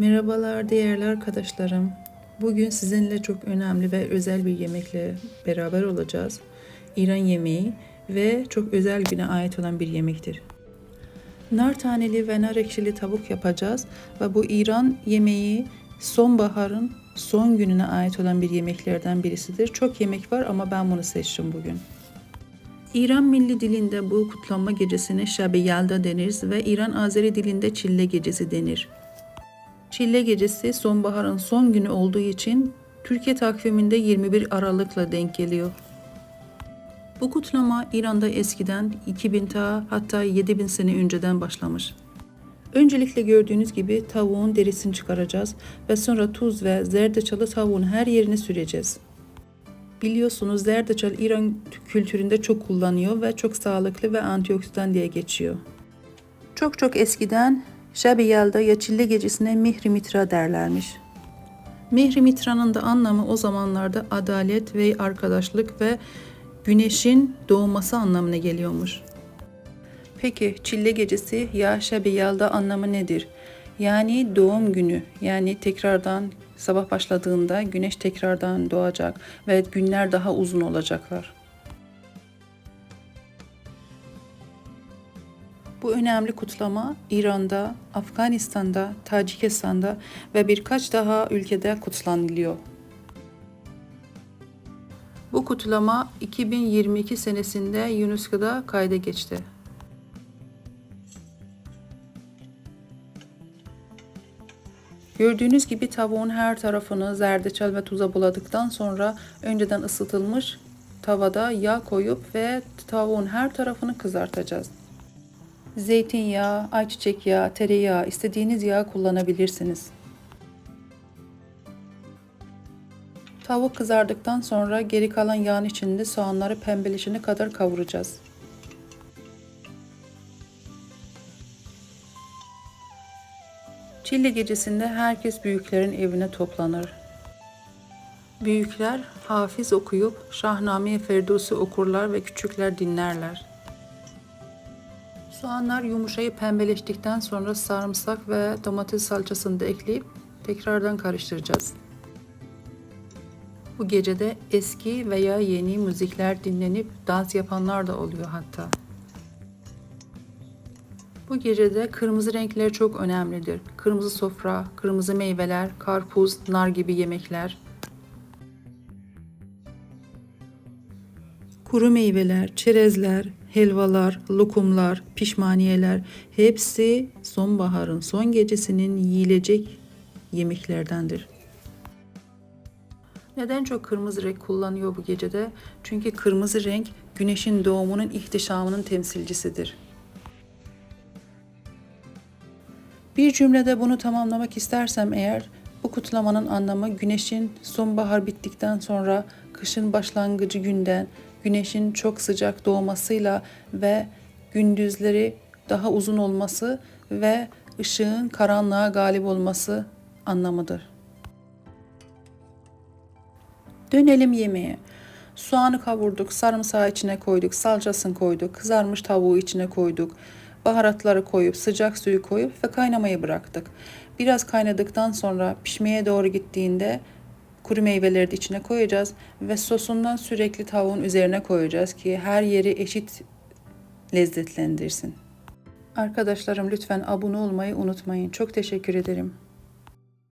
Merhabalar değerli arkadaşlarım. Bugün sizinle çok önemli ve özel bir yemekle beraber olacağız. İran yemeği ve çok özel güne ait olan bir yemektir. Nar taneli ve nar ekşili tavuk yapacağız ve bu İran yemeği sonbaharın son gününe ait olan bir yemeklerden birisidir. Çok yemek var ama ben bunu seçtim bugün. İran milli dilinde bu kutlanma gecesine Şab-ı Yelda denir ve İran Azeri dilinde Çille Gecesi denir. Çille Gecesi sonbaharın son günü olduğu için Türkiye takviminde 21 Aralık'la denk geliyor. Bu kutlama İran'da eskiden 2000 ta hatta 7000 sene önceden başlamış. Öncelikle gördüğünüz gibi tavuğun derisini çıkaracağız ve sonra tuz ve zerdeçalı tavuğun her yerine süreceğiz. Biliyorsunuz zerdeçal İran kültüründe çok kullanıyor ve çok sağlıklı ve antioksidan diye geçiyor. Çok çok eskiden Şab-ı Yelda ya Çille gecesine Mihri Mitra derlermiş. Mihri Mitra'nın da anlamı o zamanlarda adalet ve arkadaşlık ve güneşin doğması anlamına geliyormuş. Peki Çille gecesi ya Şab-ı Yelda anlamı nedir? Yani doğum günü, yani tekrardan sabah başladığında güneş tekrardan doğacak ve günler daha uzun olacaklar. Bu önemli kutlama İran'da, Afganistan'da, Tacikistan'da ve birkaç daha ülkede kutlanılıyor. Bu kutlama 2022 senesinde UNESCO'da kayda geçti. Gördüğünüz gibi tavuğun her tarafını zerdeçal ve tuza buladıktan sonra önceden ısıtılmış tavada yağ koyup ve tavuğun her tarafını kızartacağız. Zeytinyağı, ayçiçek yağı, tereyağı istediğiniz yağ kullanabilirsiniz. Tavuk kızardıktan sonra geri kalan yağın içinde soğanları pembeleşene kadar kavuracağız. Çille gecesinde herkes büyüklerin evine toplanır. Büyükler hafiz okuyup Şahname-i Ferdos'u okurlar ve küçükler dinlerler. Soğanlar yumuşayıp pembeleştikten sonra sarımsak ve domates salçasını da ekleyip tekrardan karıştıracağız. Bu gecede eski veya yeni müzikler dinlenip dans yapanlar da oluyor hatta. Bu gecede kırmızı renkler çok önemlidir. Kırmızı sofra, kırmızı meyveler, karpuz, nar gibi yemekler. Kuru meyveler, çerezler, helvalar, lokumlar, pişmaniyeler hepsi sonbaharın son gecesinin yiyilecek yemeklerdendir. Neden çok kırmızı renk kullanıyor bu gecede? Çünkü kırmızı renk güneşin doğumunun ihtişamının temsilcisidir. Bir cümlede bunu tamamlamak istersem eğer bu kutlamanın anlamı güneşin sonbahar bittikten sonra kışın başlangıcı günden güneşin çok sıcak doğmasıyla ve gündüzleri daha uzun olması ve ışığın karanlığa galip olması anlamıdır. Dönelim yemeğe. Soğanı kavurduk, sarımsağı içine koyduk, salçasını koyduk, kızarmış tavuğu içine koyduk. Baharatları koyup, sıcak suyu koyup ve kaynamaya bıraktık. Biraz kaynadıktan sonra pişmeye doğru gittiğinde kuru meyveleri de içine koyacağız ve sosundan sürekli tavuğun üzerine koyacağız ki her yeri eşit lezzetlendirsin. Arkadaşlarım lütfen abone olmayı unutmayın. Çok teşekkür ederim.